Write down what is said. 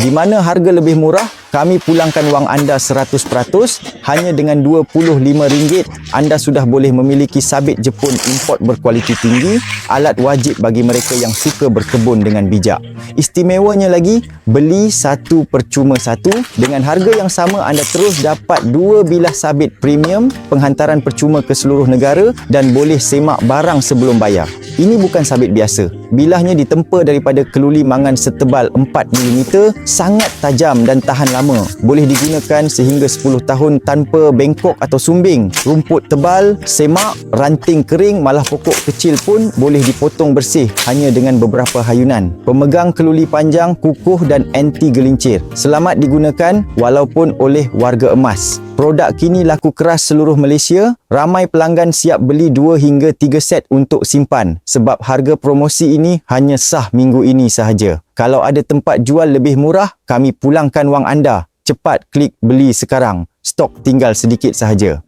Di mana harga lebih murah, kami pulangkan wang anda 100% hanya dengan RM25 anda sudah boleh memiliki sabit Jepun import berkualiti tinggi, alat wajib bagi mereka yang suka berkebun dengan bijak. Istimewanya lagi, beli satu percuma satu dengan harga yang sama anda terus dapat dua bilah sabit premium, penghantaran percuma ke seluruh negara dan boleh semak barang sebelum bayar. Ini bukan sabit biasa. Bilahnya ditempa daripada keluli mangan setebal 4mm, sangat tajam dan tahan lama. Boleh digunakan sehingga 10 tahun tanpa bengkok atau sumbing. Rumput tebal, semak, ranting kering, malah pokok kecil pun boleh dipotong bersih hanya dengan beberapa hayunan. Pemegang keluli panjang, kukuh dan anti gelincir. Selamat digunakan walaupun oleh warga emas. Produk kini laku keras seluruh Malaysia. Ramai pelanggan siap beli 2 hingga 3 set untuk simpan sebab harga promosi ini hanya sah minggu ini sahaja. Kalau ada tempat jual lebih murah, kami pulangkan wang anda. Cepat klik beli sekarang. Stok tinggal sedikit sahaja.